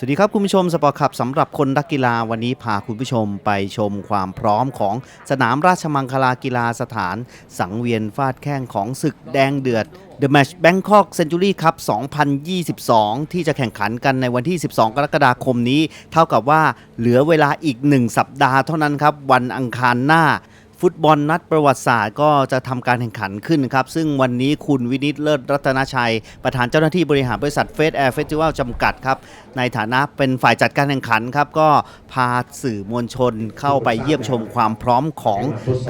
สวัสดีครับคุณผู้ชมสปอร์ตขับสำหรับคนรักกีฬาวันนี้พาคุณผู้ชมไปชมความพร้อมของสนามราชมังคลากีฬาสถาน สังเวียนฟาดแข้งของศึกแดงเดือด The Match Bangkok Century Cup 2022 ที่จะแข่งขันกันในวันที่ 12 กรกฎาคมนี้ เท่ากับว่าเหลือเวลาอีก 1 สัปดาห์เท่านั้นครับ วันอังคารหน้า ฟุตบอลนัดประวัติศาสตร์ก็จะทำการแข่งขันขึ้นครับ ซึ่งวันนี้คุณวินิตเลิศรัตนชัย ประธานเจ้าหน้าที่บริหารบริษัทเฟสแอร์เฟสติวัลจำกัดครับ ในฐานะเป็นฝ่ายจัดการแข่งขันครับ ก็พาสื่อมวลชนเข้าไปเยี่ยมชมความพร้อมของ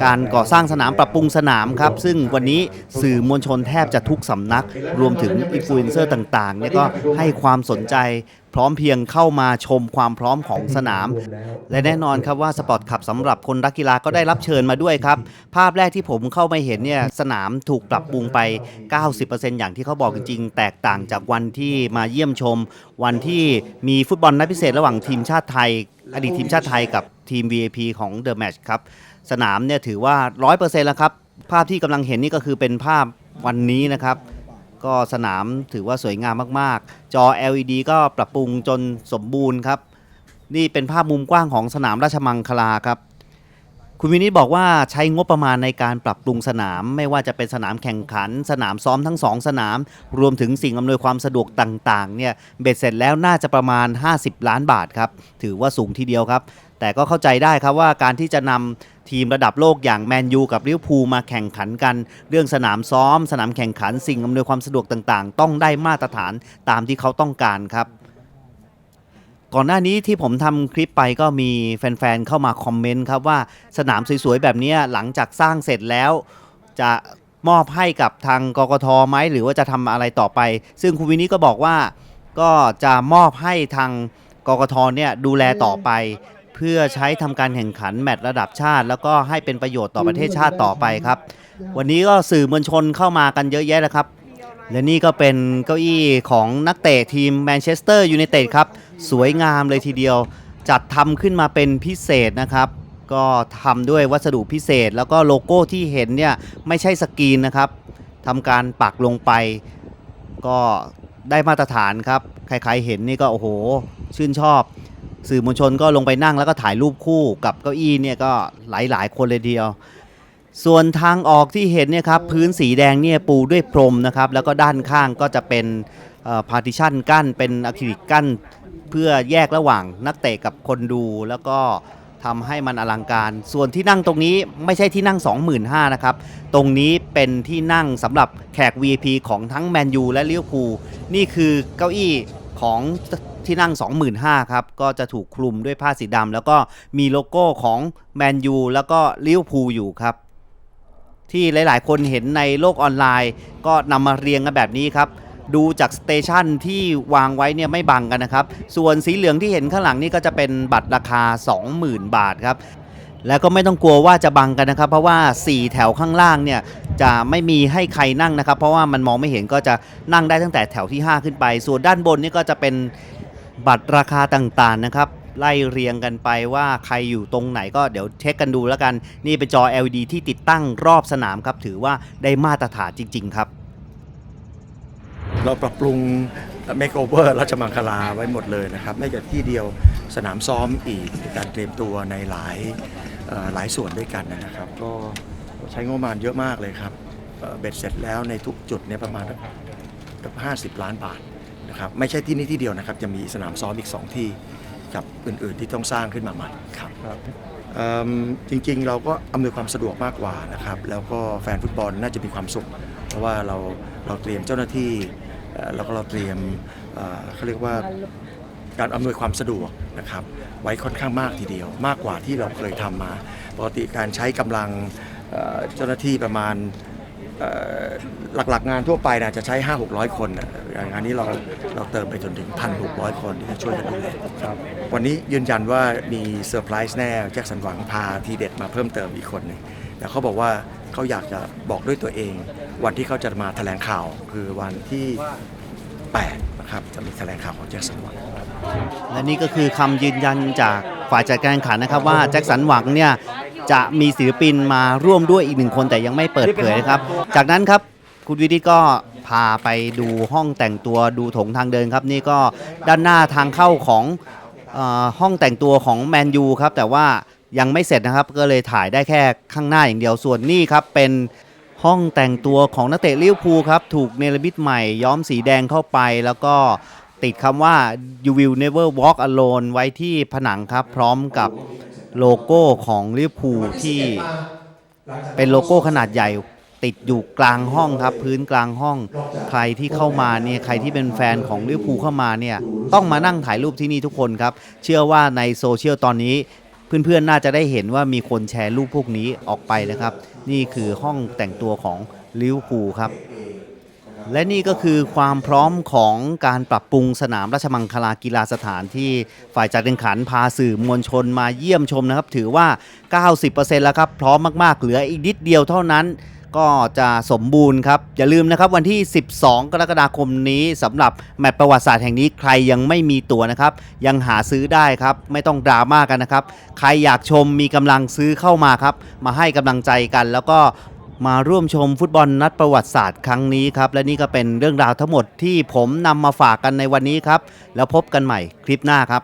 การก่อสร้างสนามปรับปรุงสนามครับ ซึ่งวันนี้สื่อมวลชนแทบจะทุกสำนัก รวมถึงอินฟลูเอนเซอร์ต่างๆเนี่ยก็ให้ความสนใจพร้อมเพรียงเข้ามาชมความพร้อมของสนาม และแน่นอนครับว่าสปอร์ตขับสำหรับคนรักกีฬาก็ได้รับเชิญมาด้วยครับ ภาพแรกที่ผมเข้ามาเห็นเนี่ยสนามถูกปรับปรุงไป 90%อย่างที่เขาบอกจริงๆ แตกต่างจากวันที่มาเยี่ยมชม วันที่มีฟุตบอลนัดพิเศษระหว่างทีมชาติไทย อดีตทีมชาติไทยกับทีม VIP ของ The Match ครับสนามเนี่ยถือว่า 100%แล้วครับภาพที่กำลังเห็นนี่ก็คือเป็นภาพวันนี้นะครับ ก็สนามถือว่าสวยงามมากๆ จอ LED ก็ปรับปรุงจนสมบูรณ์ครับ นี่เป็นภาพมุมกว้างของสนามราชมังคลาครับ คุณวินิตบอกว่าใช้งบประมาณในการปรับปรุงสนาม ไม่ว่าจะเป็นสนามแข่งขัน สนามซ้อมทั้งสองสนาม รวมถึงสิ่งอำนวยความสะดวกต่างๆ เนี่ยเบ็ดเสร็จแล้วน่าจะประมาณ 50 ล้านบาทครับ ถือว่าสูงทีเดียวครับ แต่ก็เข้าใจได้ครับว่าการที่จะนำ ทีมระดับโลกอย่างแมนยูกับลิเวอร์พูลมาแข่งขันกัน เรื่องสนามซ้อม สนามแข่งขันสิ่งอำนวยความสะดวกต่างๆ ต้องได้มาตรฐานตามที่เขาต้องการครับก่อนหน้านี้ที่ผมทำคลิปไปก็มีแฟนๆ เข้ามาคอมเมนต์ครับว่าสนามสวยๆ แบบนี้หลังจากสร้างเสร็จแล้ว จะมอบให้กับทางกกทไหมหรือว่าจะทำอะไรต่อไป ซึ่งคุณวินิตก็บอกว่าก็จะมอบให้ทางกกทเนี่ยดูแลต่อไป พื่อใช้ทำการแข่งขันแมตช์ระดับชาติ แล้วก็ให้เป็นประโยชน์ต่อประเทศชาติต่อไปครับ วันนี้ก็สื่อมวลชนเข้ามากันเยอะแยะแล้วครับ และนี่ก็เป็นเก้าอี้ของนักเตะทีมแมนเชสเตอร์ยูไนเต็ดครับ สวยงามเลยทีเดียว จัดทำขึ้นมาเป็นพิเศษนะครับ ก็ทำด้วยวัสดุพิเศษ แล้วก็โลโก้ที่เห็นเนี่ยไม่ใช่สกรีนนะครับทำการปักลงไป ก็ได้มาตรฐานครับ ใครๆเห็นนี่ก็โอ้โห ชื่นชอบ สื่อมวลชนก็ลงไปนั่งแล้วก็ถ่ายรูปคู่กับเก้าอี้เนี่ยก็หลายๆคนเลยเดียว ส่วนทางออกที่เห็นเนี่ยครับพื้นสีแดงเนี่ยปูด้วยพรมนะครับแล้วก็ด้านข้างก็จะเป็นพาร์ติชันกั้นเป็นอะคริลิกกั้นเพื่อแยกระหว่างนักเตะกับคนดูแล้วก็ทำให้มันอลังการ ส่วนที่นั่งตรงนี้ไม่ใช่ที่นั่ง 25,000นะครับ ตรงนี้เป็นที่นั่งสำหรับแขก VIP ของทั้งแมนยูและลิเวอร์พูล นี่คือเก้าอี้ของ ที่นั่ง 25,000ครับ ก็จะถูกคลุมด้วยผ้าสีดำแล้วก็มีโลโก้ของแมนยูแล้วก็ลิเวอร์พูลอยู่ครับ ที่หลายๆ คนเห็นในโลกออนไลน์ ก็นำมาเรียงกันแบบนี้ครับ ดูจากสเตชันที่วางไว้เนี่ยไม่บังกันนะครับ ส่วนสีเหลืองที่เห็นข้างหลังนี่ก็จะเป็นบัตรราคา 20,000 บาทครับแล้วก็ไม่ต้องกลัวว่าจะบังกันนะครับ เพราะว่า 4 แถวข้างล่างเนี่ยจะไม่มีให้ใครนั่งนะครับ เพราะว่ามันมองไม่เห็นก็จะนั่งได้ตั้งแต่แถวที่ 5 ขึ้นไป ส่วนด้านบนนี่ก็จะเป็น บัตรราคาต่างๆนะครับไล่เรียงกันไปว่าใครอยู่ตรงไหนก็เดี๋ยวเช็คกันดูแล้วกัน นี่เป็นจอ LED ที่ติดตั้งรอบสนามครับ ถือว่าได้มาตรฐานจริง ๆ ครับ เราปรับปรุง make over ราชมังคลาไว้หมดเลยนะครับ ไม่แต่ที่เดียวสนามซ้อมอีกการเตรียมตัวในหลายหลายส่วนด้วยกันนะครับ ก็ใช้งบประมาณเยอะมากเลยครับเอ่อเบ็ดเสร็จแล้วในทุกจุดเนี่ยประมาณเกือบ50 ล้านบาท นะครับไม่ใช่ที่นี่ที่เดียวนะครับจะมีสนามซ้อมอีก 2 ที่กับอื่นๆที่ต้องสร้างขึ้นมาใหม่ครับเอิ่มจริงๆ เราก็อำนวยความสะดวกมากกว่านะครับแล้วก็แฟนฟุตบอลน่าจะมีความสุข เพราะว่าเราเราเตรียมเจ้าหน้าที่เอ่อแล้วก็เราเตรียมเอ่อเขาเรียกว่า การอำนวยความสะดวกนะครับไว้ค่อนข้างมากทีเดียว มากกว่าที่เราเคยทำมา ปกติการใช้กำลังเอ่อเจ้าหน้าที่ประมาณเอ่อ หลักๆงานทั่วไปนะจะใช้ 5 6 0 0 คนนะงานนี้เราเราเติมไปจนถึง 1,600 คนที่จะช่วยกันดูแลวันนี้ยืนยันว่ามีเซอร์ไพรส์แน่แจ็คสันหวังพาทีเด็ดมาเพิ่มเติมอีกคนหนึงแต่เขาบอกว่าเขาอยากจะบอกด้วยตัวเอง วันที่เขาจะมาแถลงข่าวคือวันที่ 8 นะครับ จะมีแถลงข่าวของแจ็คสันหวังและนี่ก็คือคำยืนยันจากฝ่ายจัดการแข่งขันนะครับว่าแจ็คสันหวังเนี่ย จะมีศิลปินมาร่วมด้วยอีกหนึ่งคนแต่ยังไม่เปิดเผยนะครับ จากนั้นครับคุณวิดิตก็พาไปดูห้องแต่งตัวดูโถงทางเดินครับ นี่ก็ด้านหน้าทางเข้าของเออห้องแต่งตัวของแมนยูครับ แต่ว่ายังไม่เสร็จนะครับ ก็เลยถ่ายได้แค่ข้างหน้าอย่างเดียวส่วนนี่ครับเป็นห้องแต่งตัวของนักเตะลิเวอร์พูลครับ ถูกเนรมิตใหม่ย้อมสีแดงเข้าไป แล้วก็ติดคำว่า you will never walk alone ไว้ที่ผนังครับ พร้อมกับ โลโก้ของลิเวอร์พูลที่เป็นโลโก้ขนาดใหญ่ติดอยู่กลางห้องครับ พื้นกลางห้อง ใครที่เข้ามาเนี่ยใครที่เป็นแฟนของลิเวอร์พูลเข้ามาเนี่ยต้องมานั่งถ่ายรูปที่นี่ทุกคนครับ เชื่อว่าในโซเชียลตอนนี้ เพื่อนๆน่าจะได้เห็นว่ามีคนแชร์รูปพวกนี้ออกไปนะครับ นี่คือห้องแต่งตัวของลิเวอร์พูลครับ และนี่ก็คือความพร้อมของการปรับปรุงสนามราชมังคลากีฬาสถานที่ฝ่ายจัดแข่งขันพาสื่อมวลชนมาเยี่ยมชมนะครับ ถือว่า 90%แล้วครับพร้อมมาก ๆ เหลืออีกนิดเดียวเท่านั้น ก็จะสมบูรณ์ครับ อย่าลืมนะครับวันที่ 12 กรกฎาคมนี้สำหรับแมตช์ประวัติศาสตร์แห่งนี้ใครยังไม่มีตั๋วนะครับ ยังหาซื้อได้ครับ ไม่ต้องดราม่ากันนะครับ ใครอยากชมมีกำลังซื้อเข้ามาครับ มาให้กำลังใจกัน แล้วก็ มาร่วมชมฟุตบอลนัดประวัติศาสตร์ครั้งนี้ครับ และนี่ก็เป็นเรื่องราวทั้งหมดที่ผมนำมาฝากกันในวันนี้ครับ แล้วพบกันใหม่คลิปหน้าครับ